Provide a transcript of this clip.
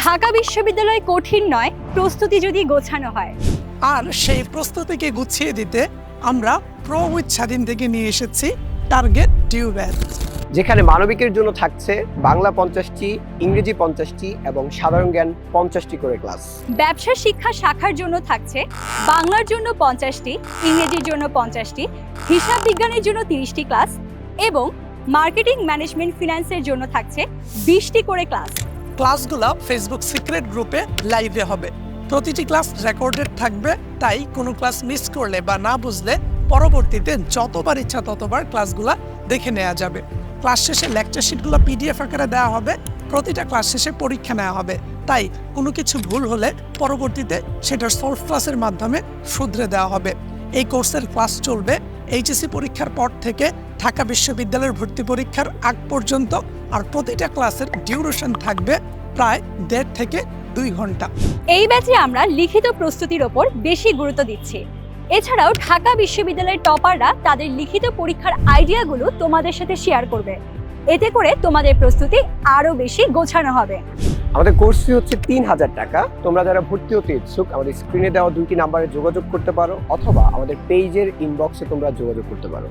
ঢাকা বিশ্ববিদ্যালয় কঠিন নয় প্রস্তুতি যদি গোছানো হয়। আর সেই প্রস্তুতিকে গুছিয়ে দিতে আমরা প্রো উইথ স্বাধীন থেকে নিয়ে এসেছি টার্গেট ডিউ যেখানে মানবিকের জন্য থাকছে বাংলা পঞ্চাশটি ইংরেজি পঞ্চাশটি এবং সাধারণ জ্ঞান পঞ্চাশটি করে ক্লাস। ব্যবসা শিক্ষা শাখার জন্য থাকছে বাংলার জন্য পঞ্চাশটি ইংরেজির জন্য পঞ্চাশটি হিসাব বিজ্ঞানের জন্য তিরিশটি ক্লাস এবং মার্কেটিং ম্যানেজমেন্ট ফিনান্সের জন্য থাকছে বিশটি করে ক্লাস। ক্লাসগুলো ফেসবুক সিক্রেট গ্রুপে লাইভে হবে। প্রতিটি ক্লাস রেকর্ডেড থাকবে, তাই কোনো ক্লাস মিস করলে বা না বুঝলে পরবর্তীতে যতবার ইচ্ছা ততবার ক্লাসগুলো দেখে নেওয়া যাবে। ক্লাস শেষে লেকচার শিটগুলো পিডিএফ আকারে দেওয়া হবে, প্রতিটা ক্লাস শেষে পরীক্ষা নেওয়া হবে। তাই কোনো কিছু ভুল হলে পরবর্তীতে সেটার সলভ ক্লাসের মাধ্যমে শুধরে দেওয়া হবে। এই কোর্সের ক্লাস চলবে এইচএসসি পরীক্ষার পর থেকে ঢাকা বিশ্ববিদ্যালয়ের ভর্তি পরীক্ষার আগ পর্যন্ত আর প্রতিটা ক্লাসের ডিউরেশন থাকবে প্রায় দেড় থেকে দুই ঘণ্টা। এই ব্যাচে আমরা লিখিত প্রস্তুতির ওপর বেশি গুরুত্ব দিচ্ছি। এছাড়াও ঢাকা বিশ্ববিদ্যালয়ের টপাররা তাদের লিখিত পরীক্ষার আইডিয়াগুলো তোমাদের সাথে শেয়ার করবে। এতে করে তোমাদের প্রস্তুতি আরও বেশি গোছানো হবে। আমাদের কোর্স ফি হচ্ছে তিন হাজার টাকা। তোমরা যারা ভর্তি হতে ইচ্ছুক, আমাদের স্ক্রিনে দেওয়া দুইটি নাম্বারে যোগাযোগ করতে পারো, অথবা আমাদের পেজের ইনবক্সে তোমরা যোগাযোগ করতে পারো।